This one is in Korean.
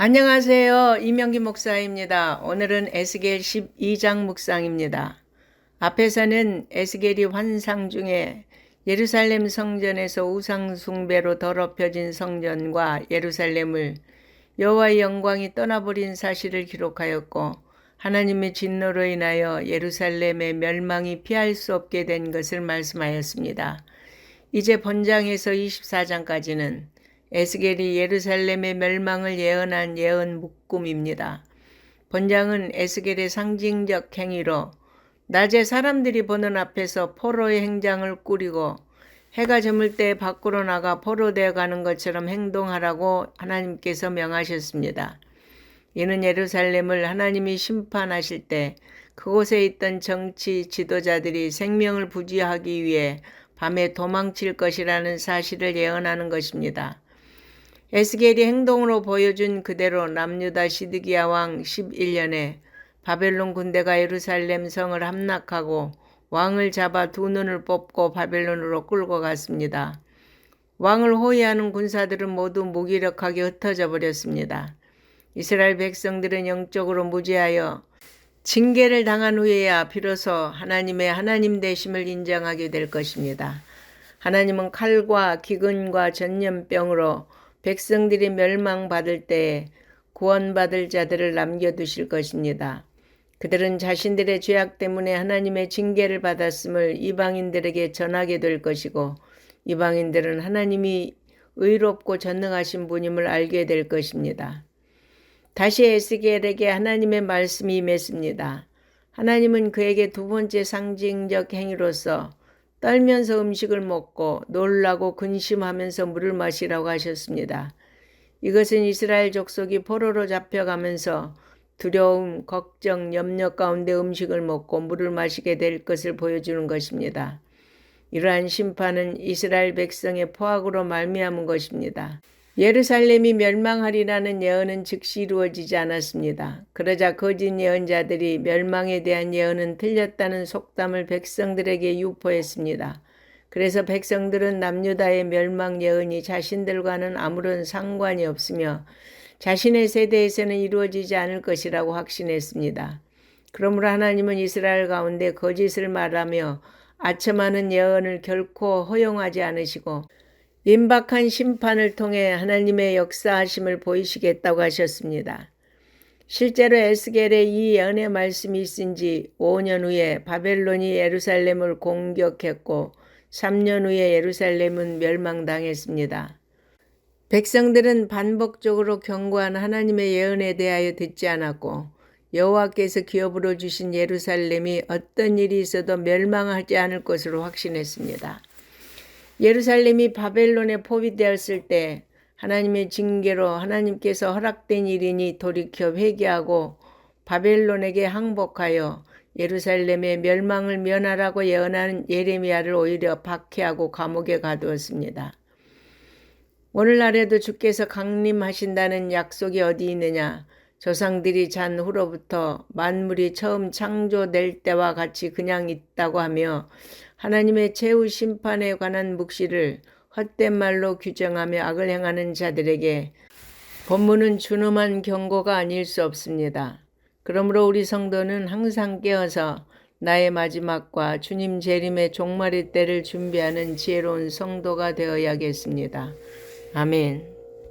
안녕하세요. 이명기 목사입니다. 오늘은 에스겔 12장 묵상입니다. 앞에서는 에스겔이 환상 중에 예루살렘 성전에서 우상 숭배로 더럽혀진 성전과 예루살렘을 여호와의 영광이 떠나버린 사실을 기록하였고 하나님의 진노로 인하여 예루살렘의 멸망이 피할 수 없게 된 것을 말씀하였습니다. 이제 본장에서 24장까지는 에스겔이 예루살렘의 멸망을 예언한 예언 묶음입니다. 본장은 에스겔의 상징적 행위로 낮에 사람들이 보는 앞에서 포로의 행장을 꾸리고 해가 저물 때 밖으로 나가 포로되어 가는 것처럼 행동하라고 하나님께서 명하셨습니다. 이는 예루살렘을 하나님이 심판하실 때 그곳에 있던 정치 지도자들이 생명을 부지하기 위해 밤에 도망칠 것이라는 사실을 예언하는 것입니다. 에스겔이 행동으로 보여준 그대로 남유다 시드기야 왕 11년에 바벨론 군대가 예루살렘 성을 함락하고 왕을 잡아 두 눈을 뽑고 바벨론으로 끌고 갔습니다. 왕을 호위하는 군사들은 모두 무기력하게 흩어져 버렸습니다. 이스라엘 백성들은 영적으로 무지하여 징계를 당한 후에야 비로소 하나님의 하나님 되심을 인정하게 될 것입니다. 하나님은 칼과 기근과 전염병으로 백성들이 멸망받을 때에 구원받을 자들을 남겨두실 것입니다. 그들은 자신들의 죄악 때문에 하나님의 징계를 받았음을 이방인들에게 전하게 될 것이고 이방인들은 하나님이 의롭고 전능하신 분임을 알게 될 것입니다. 다시 에스겔에게 하나님의 말씀이 임했습니다. 하나님은 그에게 두 번째 상징적 행위로서 떨면서 음식을 먹고 놀라고 근심하면서 물을 마시라고 하셨습니다. 이것은 이스라엘 족속이 포로로 잡혀가면서 두려움, 걱정, 염려 가운데 음식을 먹고 물을 마시게 될 것을 보여주는 것입니다. 이러한 심판은 이스라엘 백성의 포악으로 말미암은 것입니다. 예루살렘이 멸망하리라는 예언은 즉시 이루어지지 않았습니다. 그러자 거짓 예언자들이 멸망에 대한 예언은 틀렸다는 속담을 백성들에게 유포했습니다. 그래서 백성들은 남유다의 멸망 예언이 자신들과는 아무런 상관이 없으며 자신의 세대에서는 이루어지지 않을 것이라고 확신했습니다. 그러므로 하나님은 이스라엘 가운데 거짓을 말하며 아첨하는 예언을 결코 허용하지 않으시고 임박한 심판을 통해 하나님의 역사하심을 보이시겠다고 하셨습니다. 실제로 에스겔의 이 예언의 말씀이 있은 지 5년 후에 바벨론이 예루살렘을 공격했고 3년 후에 예루살렘은 멸망당했습니다. 백성들은 반복적으로 경고한 하나님의 예언에 대하여 듣지 않았고 여호와께서 기업으로 주신 예루살렘이 어떤 일이 있어도 멸망하지 않을 것으로 확신했습니다. 예루살렘이 바벨론에 포위되었을 때 하나님의 징계로 하나님께서 허락된 일이니 돌이켜 회개하고 바벨론에게 항복하여 예루살렘의 멸망을 면하라고 예언한 예레미야를 오히려 박해하고 감옥에 가두었습니다. 오늘날에도 주께서 강림하신다는 약속이 어디 있느냐? 조상들이 잔 후로부터 만물이 처음 창조될 때와 같이 그냥 있다고 하며 하나님의 최후 심판에 관한 묵시를 헛된 말로 규정하며 악을 행하는 자들에게 본문은 준엄한 경고가 아닐 수 없습니다. 그러므로 우리 성도는 항상 깨어서 나의 마지막과 주님 재림의 종말의 때를 준비하는 지혜로운 성도가 되어야겠습니다. 아멘.